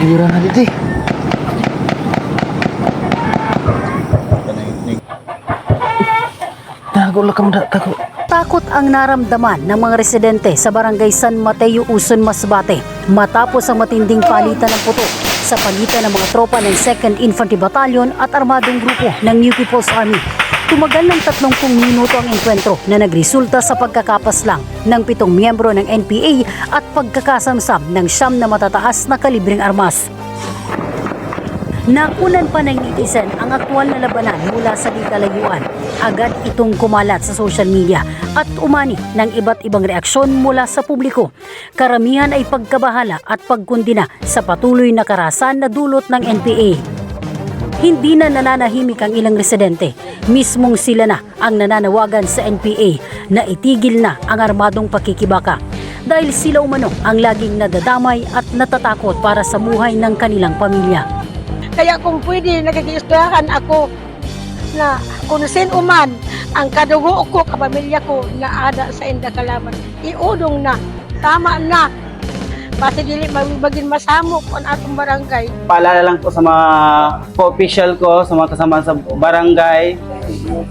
Gira na dito eh. Tago lang ka mo tago. Takot ang naramdaman ng mga residente sa barangay San Mateo, Uson, Masbate matapos ang matinding palitan ng puto sa pagitan ng mga tropa ng 2nd Infantry Battalion at armadong grupo ng New People's Army. Tumagal ng 30 minuto ang enkwentro na nagresulta sa pagkakapas lang ng pitong miyembro ng NPA at pagkakasamsam ng siyam na matataas na kalibreng armas. Nakunan pa ng netizen ang aktwal na labanan mula sa di kalayuan. Agad itong kumalat sa social media at umani ng iba't ibang reaksyon mula sa publiko. Karamihan ay pagkabahala at pagkundina sa patuloy na karasan na dulot ng NPA. Hindi na nananahimik ang ilang residente. Mismong sila na ang nananawagan sa NPA na itigil na ang armadong pakikibaka dahil sila umano ang laging nadadamay at natatakot para sa buhay ng kanilang pamilya. Kaya kung pwede, nagagiistuyahan ako na kung sino man ang kadugo ko, kapamilya ko na ada sa inda kalaban, iudong na, tama na. Basta dili maging masamok ang atong barangay. Paalala lang po sa mga co-official ko, sa mga kasama sa barangay.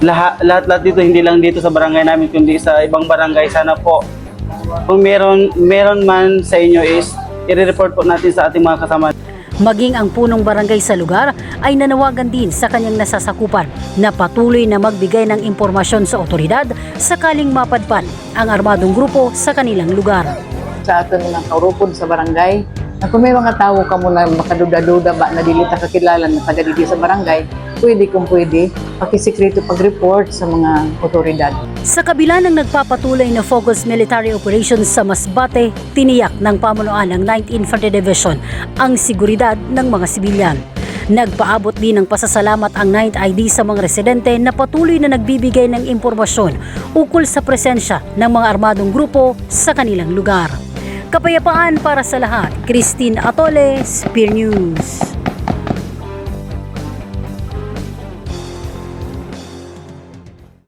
Lahat, lahat, lahat dito, hindi lang dito sa barangay namin, kundi sa ibang barangay. Sana po, kung meron, meron man sa inyo is, i-report po natin sa ating mga kasama. Maging ang punong barangay sa lugar ay nanawagan din sa kanyang nasasakupan na patuloy na magbigay ng impormasyon sa otoridad sakaling mapadpan ang armadong grupo sa kanilang lugar. Sa aton mga kaurupod sa barangay na kung may mga tao ka mo na makaduda-duda ba na dili ta kakilala na taga dito sa barangay, pwede kung pwede, pakisikreto pag-report sa mga otoridad. Sa kabila ng nagpapatuloy na focus military operations sa Masbate, tiniyak ng pamunuan ng 9th Infantry Division ang seguridad ng mga sibilyan. Nagpaabot din ng pasasalamat ang 9th ID sa mga residente na patuloy na nagbibigay ng impormasyon ukol sa presensya ng mga armadong grupo sa kanilang lugar. Kapayapaan para sa lahat. Christine Atole, Spear News.